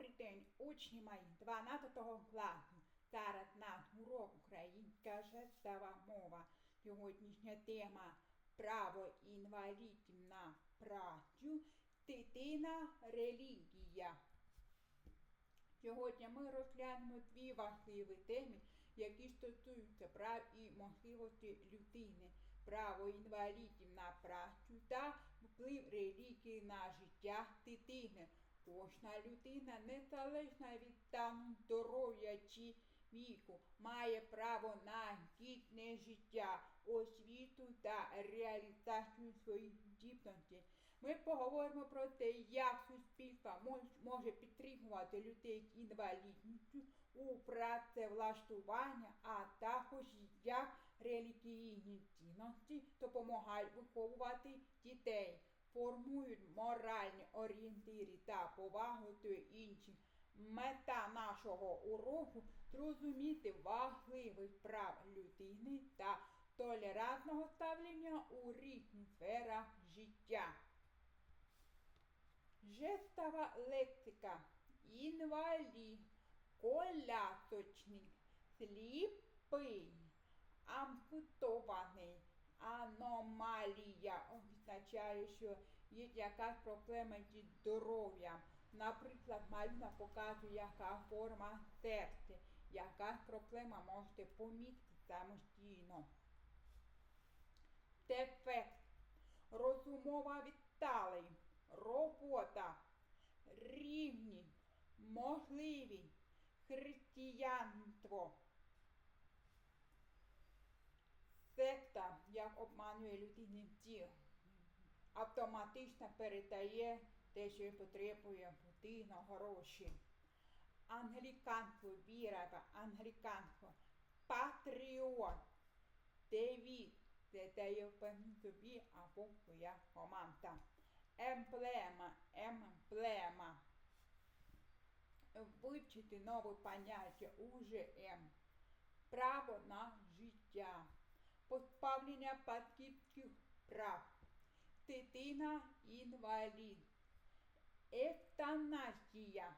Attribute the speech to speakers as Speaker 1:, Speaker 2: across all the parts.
Speaker 1: Добрий день, учні мої 12 класу. Зараз наш урок українська жестова мова. Сьогоднішня тема право інвалідів на працю, дитина релігія. Сьогодні ми розглянемо дві важливі теми, які стосуються прав і можливості людини, право інвалідів на працю та вплив релігії на життя дитини. Кожна людина, незалежно від стану здоров'я чи віку, має право на гідне життя, освіту та реалізацію своїх здібностей. Ми поговоримо про те, як суспільство може підтримувати людей з інвалідністю у працевлаштування, а також як релігійні цінності допомагають виховувати дітей формують моральні орієнтири та повагу до інших. Мета нашого уроку зрозуміти важливість прав людини та толерантного ставлення у різних сферах життя. Жестова лексика, інвалід, колясочник, сліпий, ампутований. Аномалія означає, що є якась проблема зі здоров'ям. Наприклад, малюнок показує, яка форма серця, яка проблема можете помітити самостійно. Дефект, розумова відсталий, робота, рівні, можливі, християнство. Секта, як обманює людини ті, автоматично передає те, що потребує будинок, гроші. Англіканство, віра в англіканство, патріот, девід, це дає собі або своя команда. Емблема, емблема. Вивчити нове поняття УЖМ. Право на життя позбавлення батьківських прав, дитина інвалід, евтаназія.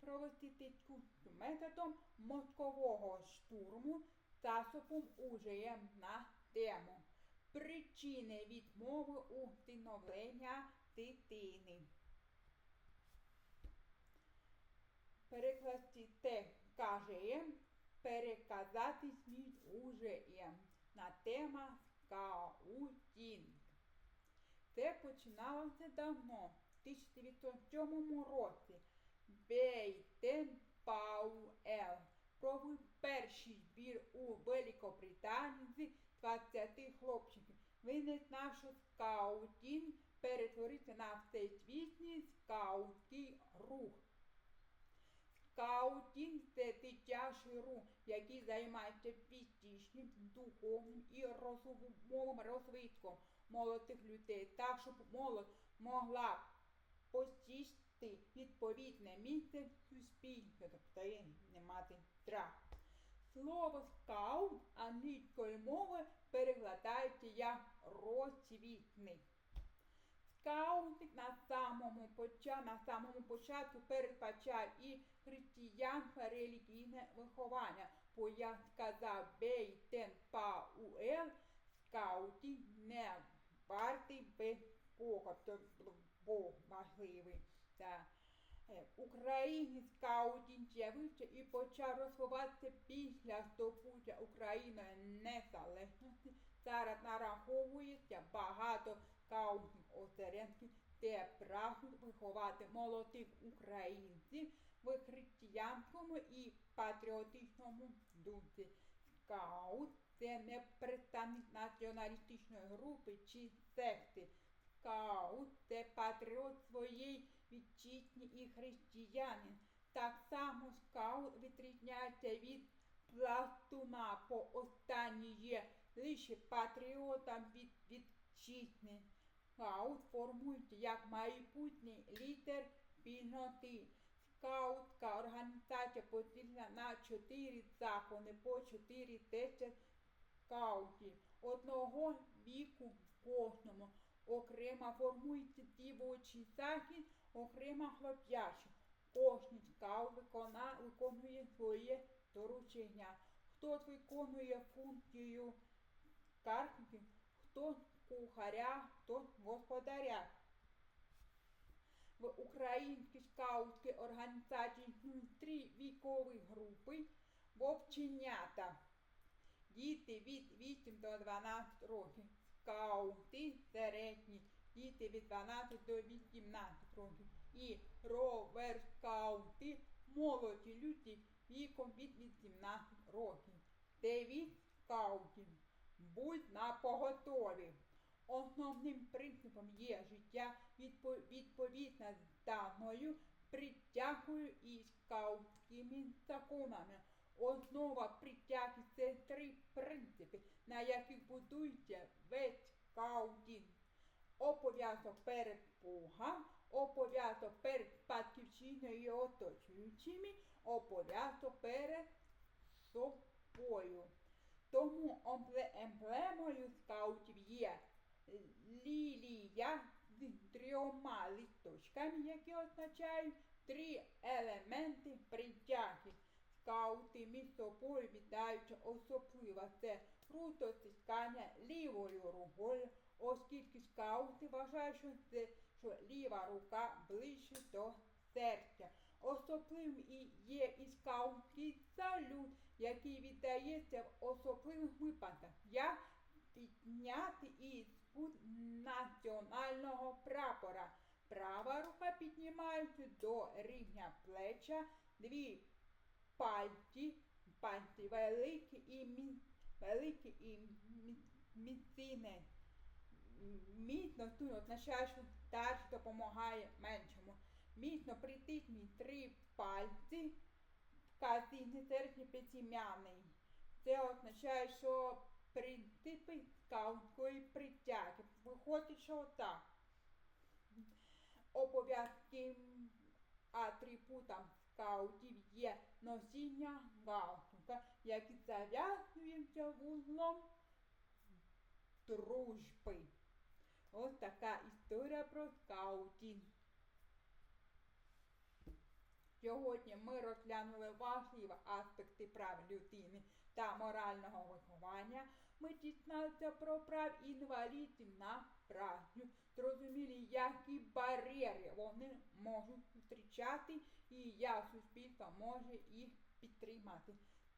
Speaker 1: Провести методом мозкового штурму засобом УЖМ на тему. Причини відмови у встановлення дитини. Перекладці те каже переказати сміть уже на тема скаутінг. Це починалося давно, в 1907 році. Бейтен Пауел провів перший збір у Великобританії 20 хлопчиків. Він не знав, що скаутінг перетвориться на всесвітній скаутський рух. Це рух, який займається фізичним, духовним і розумовим розвитком молодих людей, так, щоб молодь могла посісти відповідне місце в суспільстві, тобто не мати страх. Слово скаут англійської мови перекладається як розвітник. Скаутник на самому початку, на самому початку передбачає і християнське релігійне виховання, бо як сказав Бейтен Пауел, скауті не вартий без Бога, тобто Бог важливий. Та, е, Україні скаутінг з'явився і почав розвиватися після здобуття Україною незалежності. Зараз нараховується багато скаутних осередків, де прагнуть виховати молодих українців в християнському і патріотичному дусі. Скаут це не представник націоналістичної групи чи секти. Скаут це патріот своєї вітчизни і християнин. Так само скаут відрізняється від пластуна по останній є лише патріотом від вітчизни. Скаут формується як майбутній лідер спільноти. Скаутська організація поділена на чотири закони по чотири тисячі скаутів. Одного віку в кожному. Окремо формується дівочий захід, окрема хлоп'яча. Кожний скаут викона, виконує своє доручення. Хтось виконує функцію картки, хто кухаря, хто господаря. В українській скаутській організації три вікові групи вовченята. Діти від 8 до 12 років, скаути середні, діти від 12 до 18 років і ровер скаути молоді люди віком від 18 років. Дев'ять скаутів. Будь на поготові. Основним принципом є життя відпо- відповідно з даною притягою і скаутськими законами. Основа притяги це три принципи, на яких будується весь скаутінг. Обов'язок перед Богом, обов'язок перед батьківщиною і оточуючими, обов'язок перед собою. Тому емблемою скаутів є лілія з трьома листочками, які означають три елементи притяги. Скаути між собою вітаються особливо це круто стискання лівою рукою, оскільки скаути вважають, що, це, що ліва рука ближче до серця. Особливим і є і скаутський салют, який віддається в особливих випадках. Я підняти пут національного прапора. Права рука піднімається до рівня плеча, дві пальці, пальці великі і мі, великі і мі, міцні. Міцно тут означає, що старший допомагає меншому. Міцно притисні три пальці, вказівний середній безім'яний. Це означає, що принципи скаутської притяги. Так. Обов'язким атрибутом скаутів є носіння галстука, який зав'язується вузлом дружби. Ось така історія про скаутінг. Сьогодні ми розглянули важливі аспекти прав людини та морального виховання. Ми дізналися про прав інвалідів на працю, зрозуміли, які бар'єри вони можуть зустрічати і як суспільство може їх підтримати.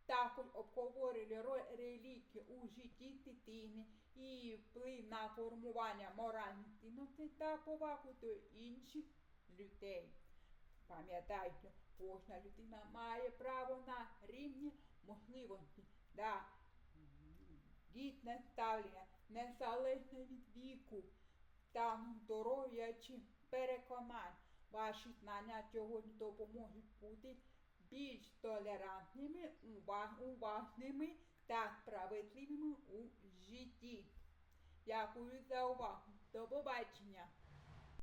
Speaker 1: Також обговорили роль релігії у житті дитини і вплив на формування моральних цінностей та повагу до інших людей. Пам'ятайте, кожна людина має право на рівні можливості та гідне ставлення незалежно від віку, стану здоров'я чи переконань. Ваші знання сьогодні допоможуть бути більш толерантними, уважними та справедливими у житті. Дякую за увагу. До побачення!